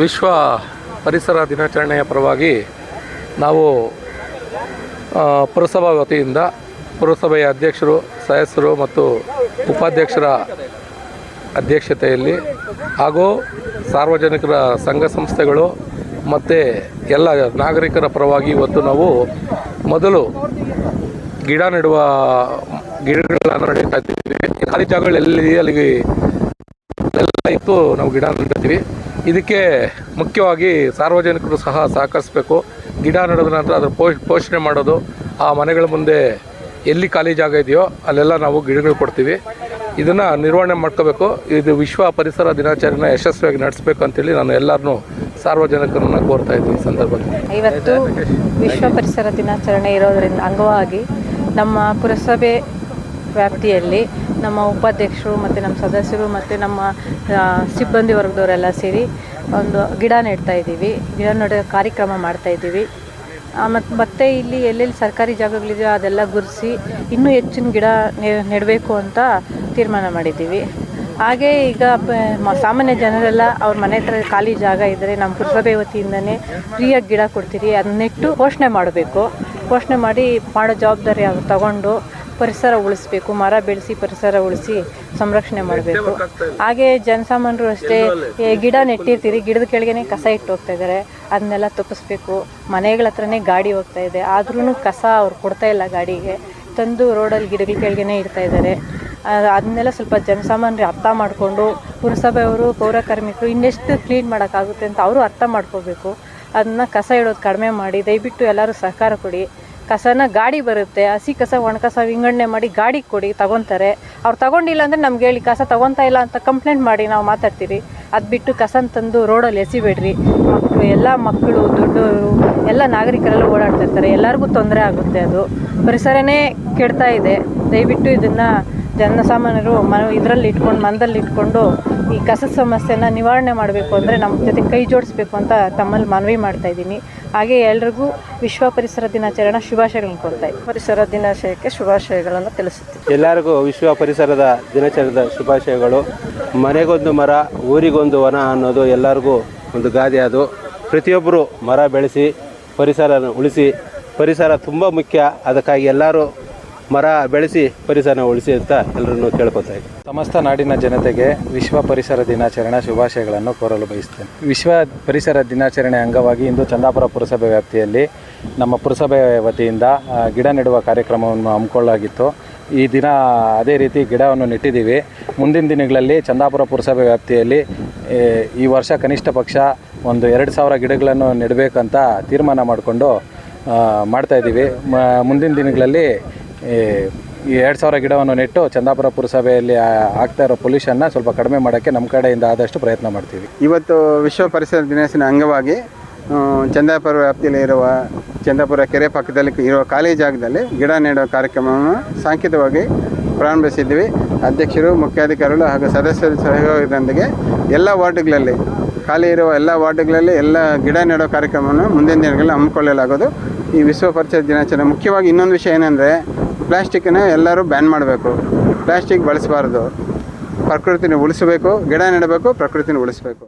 ವಿಶ್ವ ಪರಿಸರ ದಿನಾಚರಣೆಯ ಪರವಾಗಿ ನಾವು ಪುರಸಭಾ ವತಿಯಿಂದ ಪುರಸಭೆಯ ಅಧ್ಯಕ್ಷರು, ಸದಸ್ಯರು ಮತ್ತು ಉಪಾಧ್ಯಕ್ಷರ ಅಧ್ಯಕ್ಷತೆಯಲ್ಲಿ ಹಾಗೂ ಸಾರ್ವಜನಿಕರ ಸಂಘ ಸಂಸ್ಥೆಗಳು ಮತ್ತು ಎಲ್ಲ ನಾಗರಿಕರ ಪರವಾಗಿ ಇವತ್ತು ನಾವು ಮೊದಲು ಗಿಡ ನೆಡುವ ಗಿಡಗಳನ್ನು ನಡೀತಾ ಇದ್ದೀವಿ. ಖಾಲಿ ಜಾಗಗಳೆಲ್ಲಿ ಅಲ್ಲಿಗೆ ಎಲ್ಲ ಇತ್ತು, ನಾವು ಗಿಡ ನೆಡ್ತೀವಿ ಇದಕ್ಕೆ ಮುಖ್ಯವಾಗಿ ಸಾರ್ವಜನಿಕರು ಸಹ ಸಹಕರಿಸಬೇಕು. ಗಿಡ ನೆಡೋದ ನಂತರ ಅದರ ಪೋಷ್, ಪೋಷಣೆ ಮಾಡೋದು. ಆ ಮನೆಗಳ ಮುಂದೆ ಎಲ್ಲಿ ಖಾಲಿ ಜಾಗ ಇದೆಯೋ ಅಲ್ಲೆಲ್ಲ ನಾವು ಗಿಡಗಳು ಕೊಡ್ತೀವಿ. ಇದನ್ನು ನಿರ್ವಹಣೆ ಮಾಡ್ಕೋಬೇಕು. ಇದು ವಿಶ್ವ ಪರಿಸರ ದಿನಾಚರಣೆ ಯಶಸ್ವಿಯಾಗಿ ನಡೆಸಬೇಕು ಅಂತೇಳಿ ನಾನು ಎಲ್ಲರನ್ನೂ ಸಾರ್ವಜನಿಕರನ್ನು ಕೋರ್ತಾ ಇದ್ದೀನಿ ಈ ಸಂದರ್ಭದಲ್ಲಿ. ಇವತ್ತು ವಿಶ್ವ ಪರಿಸರ ದಿನಾಚರಣೆ ಇರೋದರಿಂದ ಅಂಗವಾಗಿ ನಮ್ಮ ಪುರಸಭೆ ವ್ಯಾಪ್ತಿಯಲ್ಲಿ ನಮ್ಮ ಉಪಾಧ್ಯಕ್ಷರು ಮತ್ತು ನಮ್ಮ ಸದಸ್ಯರು ಮತ್ತು ನಮ್ಮ ಸಿಬ್ಬಂದಿ ವರ್ಗದವರೆಲ್ಲ ಸೇರಿ ಒಂದು ಗಿಡ ನೆಡ್ತಾ ಇದ್ದೀವಿ. ಗಿಡ ನೆಡೋ ಕಾರ್ಯಕ್ರಮ ಮಾಡ್ತಾ ಇದ್ದೀವಿ. ಮತ್ತು ಮತ್ತೆ ಇಲ್ಲಿ ಎಲ್ಲೆಲ್ಲಿ ಸರ್ಕಾರಿ ಜಾಗಗಳಿದೆಯೋ ಅದೆಲ್ಲ ಗುರಿಸಿ ಇನ್ನೂ ಹೆಚ್ಚಿನ ಗಿಡ ನೆಡಬೇಕು ಅಂತ ತೀರ್ಮಾನ ಮಾಡಿದ್ದೀವಿ. ಹಾಗೆ ಈಗ ಸಾಮಾನ್ಯ ಜನರೆಲ್ಲ ಅವ್ರ ಮನೆ ಹತ್ರ ಖಾಲಿ ಜಾಗ ಇದ್ದರೆ ನಮ್ಮ ಪುರಸಭೆ ವತಿಯಿಂದನೇ ಫ್ರೀಯಾಗಿ ಗಿಡ ಕೊಡ್ತೀರಿ ಅದನ್ನ ನೆಟ್ಟು ಪೋಷಣೆ ಮಾಡಬೇಕು. ಪೋಷಣೆ ಮಾಡಿ ಮಾಡೋ ಜವಾಬ್ದಾರಿ ಅವ್ರು ತಗೊಂಡು ಪರಿಸರ ಉಳಿಸ್ಬೇಕು, ಮರ ಬೆಳೆಸಿ ಪರಿಸರ ಉಳಿಸಿ ಸಂರಕ್ಷಣೆ ಮಾಡಬೇಕು. ಹಾಗೆ ಜನಸಾಮಾನ್ಯರು ಅಷ್ಟೇ ಗಿಡ ನೆಟ್ಟಿರ್ತೀರಿ, ಗಿಡದ ಕೆಳಗೇನೆ ಕಸ ಇಟ್ಟು ಹೋಗ್ತಾ ಇದ್ದಾರೆ. ಅದನ್ನೆಲ್ಲ ತಪ್ಪಿಸ್ಬೇಕು. ಮನೆಗಳ ಹತ್ರನೇ ಗಾಡಿ ಹೋಗ್ತಾ ಇದೆ. ಆದ್ರೂ ಕಸ ಅವ್ರು ಕೊಡ್ತಾ ಇಲ್ಲ ಗಾಡಿಗೆ. ತಂದು ರೋಡಲ್ಲಿ ಗಿಡಗಳ ಕೆಳಗೇನೆ ಇಡ್ತಾ ಇದ್ದಾರೆ. ಅದನ್ನೆಲ್ಲ ಸ್ವಲ್ಪ ಜನಸಾಮಾನ್ಯರು ಅರ್ಥ ಮಾಡಿಕೊಂಡು ಪುರಸಭೆಯವರು ಪೌರ ಕಾರ್ಮಿಕರು ಇನ್ನೆಷ್ಟು ಕ್ಲೀನ್ ಮಾಡೋಕ್ಕಾಗುತ್ತೆ ಅಂತ ಅವರು ಅರ್ಥ ಮಾಡ್ಕೋಬೇಕು. ಅದನ್ನ ಕಸ ಇಡೋದು ಕಡಿಮೆ ಮಾಡಿ, ದಯವಿಟ್ಟು ಎಲ್ಲರೂ ಸಹಕಾರ ಕೊಡಿ. ಕಸನ ಗಾಡಿ ಬರುತ್ತೆ, ಹಸಿ ಕಸ, ಒಣ ಕಸ, ವಿಂಗಡಣೆ ಮಾಡಿ ಗಾಡಿ ಕೊಡಿ, ತಗೊತಾರೆ. ಅವ್ರು ತಗೊಂಡಿಲ್ಲ ಅಂದರೆ ನಮ್ಗೆ ಹೇಳಿ, ಕಸ ತಗೊತಾ ಇಲ್ಲ ಅಂತ ಕಂಪ್ಲೇಂಟ್ ಮಾಡಿ ನಾವು ಮಾತಾಡ್ತೀರಿ ಅದು ಬಿಟ್ಟು ಕಸನ ತಂದು ರೋಡಲ್ಲಿ ಎಸಿಬೇಡ್ರಿ. ಮಕ್ಕಳು ಎಲ್ಲ ಮಕ್ಕಳು ದೊಡ್ಡವರು ಎಲ್ಲ ನಾಗರಿಕರೆಲ್ಲ ಓಡಾಡ್ತಾ ಇರ್ತಾರೆ. ಎಲ್ಲರಿಗೂ ತೊಂದರೆ ಆಗುತ್ತೆ ಅದು. ಪರಿಸರನೇ ಕೆಡ್ತಾ ಇದೆ. ದಯವಿಟ್ಟು ಇದನ್ನು ಜನಸಾಮಾನ್ಯರು ಮನ ಇದರಲ್ಲಿ ಇಟ್ಕೊಂಡು ಮನದಲ್ಲಿ ಇಟ್ಕೊಂಡು ಈ ಕಸದ ಸಮಸ್ಯೆನ ನಿವಾರಣೆ ಮಾಡಬೇಕು ಅಂದರೆ ನಮ್ಮ ಜೊತೆ ಕೈ ಜೋಡಿಸ್ಬೇಕು ಅಂತ ತಮ್ಮಲ್ಲಿ ಮನವಿ ಮಾಡ್ತಾ ಇದ್ದೀನಿ. ಹಾಗೆ ಎಲ್ರಿಗೂ ವಿಶ್ವ ಪರಿಸರ ದಿನಾಚರಣೆ ಶುಭಾಶಯಗಳನ್ನು ಕೊಡ್ತಾ ಇದ್ದೀನಿ. ಪರಿಸರ ದಿನಾಶಯಕ್ಕೆ ಶುಭಾಶಯಗಳನ್ನು ತಿಳಿಸುತ್ತೀನಿ. ಎಲ್ಲರಿಗೂ ವಿಶ್ವ ಪರಿಸರದ ದಿನಾಚರಣೆದ ಶುಭಾಶಯಗಳು. ಮನೆಗೊಂದು ಮರ ಊರಿಗೊಂದು ವನ ಅನ್ನೋದು ಎಲ್ಲರಿಗೂ ಒಂದು ಗಾದೆ ಅದು. ಪ್ರತಿಯೊಬ್ಬರು ಮರ ಬೆಳೆಸಿ ಪರಿಸರನ ಉಳಿಸಿ ಪರಿಸರ ತುಂಬ ಮುಖ್ಯ. ಅದಕ್ಕಾಗಿ ಎಲ್ಲರೂ ಮರ ಬೆಳೆಸಿ ಪರಿಸರನ ಉಳಿಸಿ ಅಂತ ಎಲ್ಲರನ್ನು ಕೇಳ್ಕೊತಾ ಇದ್ದೀನಿ. ಸಮಸ್ತ ನಾಡಿನ ಜನತೆಗೆ ವಿಶ್ವ ಪರಿಸರ ದಿನಾಚರಣೆ ಶುಭಾಶಯಗಳನ್ನು ಕೋರಲು ಬಯಸ್ತೇನೆ. ವಿಶ್ವ ಪರಿಸರ ದಿನಾಚರಣೆ ಅಂಗವಾಗಿ ಇಂದು ಚಂದಾಪುರ ಪುರಸಭೆ ವ್ಯಾಪ್ತಿಯಲ್ಲಿ ನಮ್ಮ ಪುರಸಭೆ ವತಿಯಿಂದ ಗಿಡ ನೆಡುವ ಕಾರ್ಯಕ್ರಮವನ್ನು ಹಮ್ಮಿಕೊಳ್ಳಲಾಗಿತ್ತು. ಈ ದಿನ ಅದೇ ರೀತಿ ಗಿಡವನ್ನು ನೆಟ್ಟಿದ್ದೀವಿ. ಮುಂದಿನ ದಿನಗಳಲ್ಲಿ ಚಂದಾಪುರ ಪುರಸಭೆ ವ್ಯಾಪ್ತಿಯಲ್ಲಿ ಈ ವರ್ಷ ಕನಿಷ್ಠ ಪಕ್ಷ ಒಂದು ಎರಡು ಸಾವಿರ ಗಿಡಗಳನ್ನು ನೆಡಬೇಕಂತ ತೀರ್ಮಾನ ಮಾಡಿಕೊಂಡು ಮಾಡ್ತಾಯಿದ್ದೀವಿ ಮ- ಮುಂದಿನ ದಿನಗಳಲ್ಲಿ ಈ ಎರಡು ಸಾವಿರ ಗಿಡವನ್ನು ನೆಟ್ಟು ಚಂದಾಪುರ ಪುರಸಭೆಯಲ್ಲಿ ಆಗ್ತಾ ಇರೋ ಪೊಲ್ಯೂಷನ್ನ ಸ್ವಲ್ಪ ಕಡಿಮೆ ಮಾಡೋಕ್ಕೆ ನಮ್ಮ ಕಡೆಯಿಂದ ಆದಷ್ಟು ಪ್ರಯತ್ನ ಮಾಡ್ತೀವಿ. ಇವತ್ತು ವಿಶ್ವ ಪರಿಸರ ದಿನಾಚರಣೆ ಅಂಗವಾಗಿ ಚಂದಾಪುರ ವ್ಯಾಪ್ತಿಯಲ್ಲಿ ಇರುವ ಚಂದಾಪುರ ಕೆರೆ ಪಕ್ಕದಲ್ಲಿ ಇರುವ ಖಾಲಿ ಜಾಗದಲ್ಲಿ ಗಿಡ ನೆಡುವ ಕಾರ್ಯಕ್ರಮವನ್ನು ಸಾಂಕೇತಿಕವಾಗಿ ಪ್ರಾರಂಭಿಸಿದ್ವಿ ಅಧ್ಯಕ್ಷರು, ಮುಖ್ಯಾಧಿಕಾರಿಗಳು ಹಾಗೂ ಸದಸ್ಯರ ಸಹಯೋಗದೊಂದಿಗೆ ಎಲ್ಲ ವಾರ್ಡ್ಗಳಲ್ಲಿ, ಖಾಲಿ ಇರುವ ಎಲ್ಲ ವಾರ್ಡ್ಗಳಲ್ಲಿ ಎಲ್ಲ ಗಿಡ ನೆಡೋ ಕಾರ್ಯಕ್ರಮವನ್ನು ಮುಂದಿನ ದಿನಗಳಲ್ಲಿ ಹಮ್ಮಿಕೊಳ್ಳಲಾಗೋದು ಈ ವಿಶ್ವ ಪರಿಸರ ದಿನಾಚರಣೆ ಮುಖ್ಯವಾಗಿ ಇನ್ನೊಂದು ವಿಷಯ ಏನಂದರೆ ಪ್ಲಾಸ್ಟಿಕ್ಕನ್ನು ಎಲ್ಲರೂ ಬ್ಯಾನ್ ಮಾಡಬೇಕು. ಪ್ಲಾಸ್ಟಿಕ್ ಬಳಸಬಾರ್ದು. ಪ್ರಕೃತಿನ ಉಳಿಸಬೇಕು ಗಿಡ ನೆಡಬೇಕು ಪ್ರಕೃತಿನ ಉಳಿಸಬೇಕು.